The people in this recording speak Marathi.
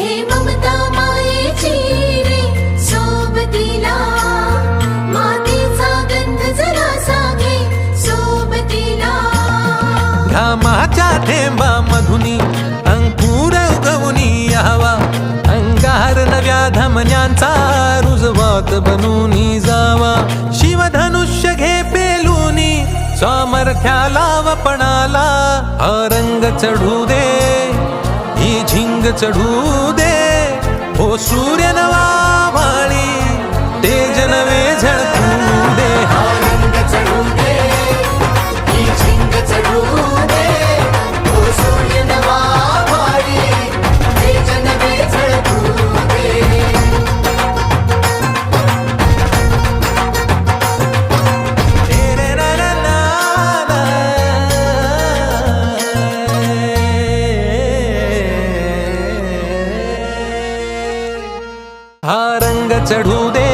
घे ममता मायेची रे सोबतीला. मातीचा गंध सोबतीला. घामाच्या थेंबा मधुनी अंकुर उगवनी हवा अंगार नव्या धमन्यांचा रुजवात बनूनी जावा. शिवधनुष्य घे पेलूनी सामर्थ्याला वपणाला हा रंग चढू चढू दे. हो सूर्य हा रंग चढू दे